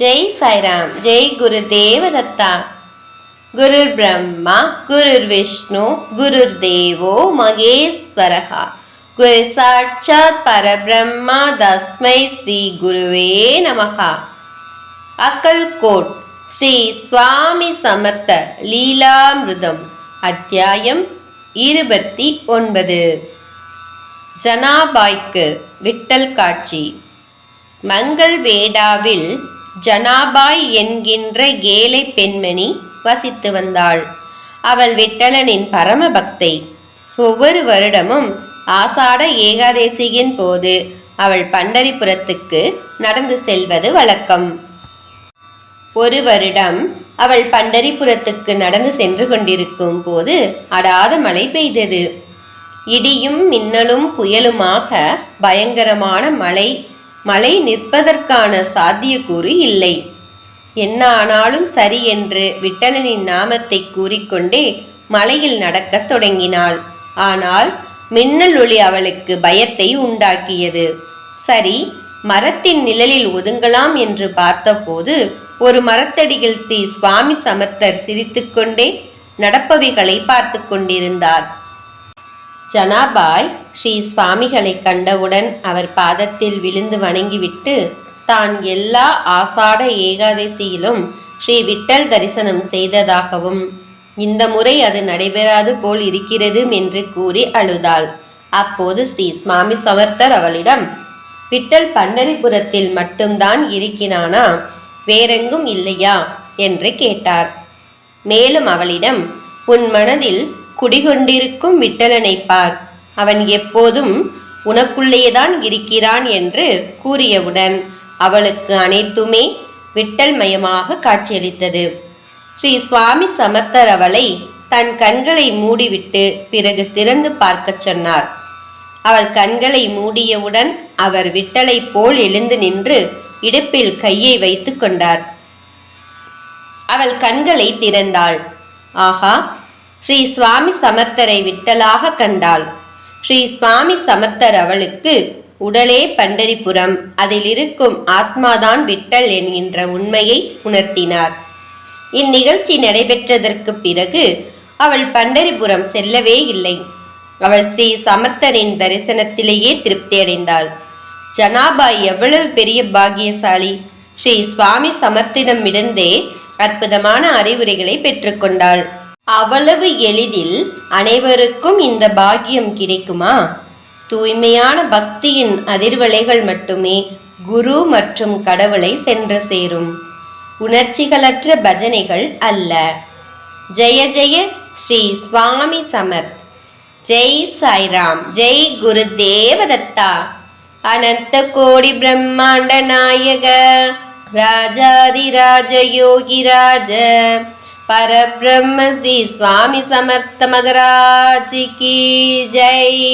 ஜெய் சாய்ராம் ஜெய் குரு தேவதத்தா. குரு பிரம்மா குரு விஷ்ணு குரு தேவோ மகேஸ்வரகா குரு சாட்சாத் பரபிரம்மா தஸ்மை ஸ்ரீ குருவே நமஹா. அக்கல்கோட் ஸ்ரீ சுவாமி சமர்த்த லீலாமிருதம் அத்தியாயம் இருபத்தி ஒன்பது. ஜனாபாய்க்கு விட்டல் காட்சி. மங்கள் வேடாவில் ஜனாபாய் என்கின்ற ஏழை பெண்மணி வசித்து வந்தாள். அவள் விட்டலனின் பரம பக்தை ஒவ்வொரு வருடமும் ஆசாட ஏகாதேசியின் போது அவள் பண்டரிபுரத்துக்கு நடந்து செல்வது வழக்கம். ஒரு வருடம் அவள் பண்டரிபுரத்துக்கு நடந்து சென்று கொண்டிருக்கும் போது அடாத மழை பெய்தது. இடியும் மின்னலும் புயலுமாக பயங்கரமான மழை மழை நிற்பதற்கான சாத்தியக்கூறு இல்லை. என்ன ஆனாலும் சரி என்று விட்டலனின் நாமத்தை கூறிக்கொண்டே மலையில் நடக்கத் தொடங்கினாள். ஆனால் மின்னல் ஒளி அவளுக்கு பயத்தை உண்டாக்கியது. சரி மரத்தின் நிழலில் ஒதுங்கலாம் என்று பார்த்தபோது ஒரு மரத்தடியில் ஸ்ரீ சுவாமி சமர்த்தர் சிரித்துக்கொண்டே நடப்பவைகளை பார்த்து கொண்டிருந்தார். ஜனாபாய் ஸ்ரீ சுவாமிகளை கண்டவுடன் அவர் பாதத்தில் விழுந்து வணங்கிவிட்டு தான் எல்லா ஆசாட ஏகாதசியிலும் ஸ்ரீ விட்டல் தரிசனம் செய்ததாகவும் இந்த முறை அது நடைபெறாது போல் இருக்கிறது என்று கூறி அழுதாள். அப்போது ஸ்ரீ சுவாமி சமர்த்தர் அவளிடம் விட்டல் பண்டரிபுரத்தில் மட்டும்தான் இருக்கிறானா? வேறெங்கும் இல்லையா? என்று கேட்டார். மேலும் அவளிடம் உன் மனதில் குடிகொண்டிருக்கும் விட்டலனை பார் அவன் எப்போதும் உனக்குள்ளேதான் இருக்கிறான் என்று கூறியவுடன் அவளுக்கு அனைத்துமே விட்டல் மயமாக காட்சியளித்தது. ஸ்ரீ சுவாமி சமர்த்தர் அவளை தன் கண்களை மூடிவிட்டு பிறகு திறந்து பார்க்கச் சொன்னார். அவள் கண்களை மூடியவுடன் அவர் விட்டலை போல் எழுந்து நின்று இடுப்பில் கையை வைத்து கொண்டார். அவள் கண்களை திறந்தாள். ஆஹா ஸ்ரீ சுவாமி சமர்த்தரை விட்டலாக கண்டாள். ஸ்ரீ சுவாமி சமர்த்தர் அவளுக்கு உடலே பண்டரிபுரம் அதில் இருக்கும் ஆத்மாதான் விட்டல் என்கின்ற உண்மையை உணர்த்தினார். இந்நிகழ்ச்சி நடைபெற்றதற்கு பிறகு அவள் பண்டரிபுரம் செல்லவே இல்லை. அவள் ஸ்ரீ சமர்த்தரின் தரிசனத்திலேயே திருப்தியடைந்தாள். ஜனாபாய் எவ்வளவு பெரிய பாகியசாலி ஸ்ரீ சுவாமி சமர்த்திடமிருந்தே அற்புதமான அறிவுரைகளை பெற்றுக்கொண்டாள் அவ்வளவு எளிதில் அனைவருக்கும் இந்த பாக்கியம் கிடைக்குமா? தூய்மையான பக்தியின் அதிர்வலைகள் மட்டுமே குரு மற்றும் கடவுளை சென்று சேரும். உணர்ச்சிகளற்ற பஜனைகள் அல்ல. ஜெய ஜெய ஸ்ரீ சுவாமி சமர்த். ஜெய் சாய்ராம். ஜெய் குரு தேவதத்தா. அனந்த கோடி பிரம்மாண்ட நாயக. ராஜாதிராஜ யோகிராஜ. பரபிரம்ம ஸ்ரீ சுவாமி சமர்த்த மகராஜ் கி ஜெய்.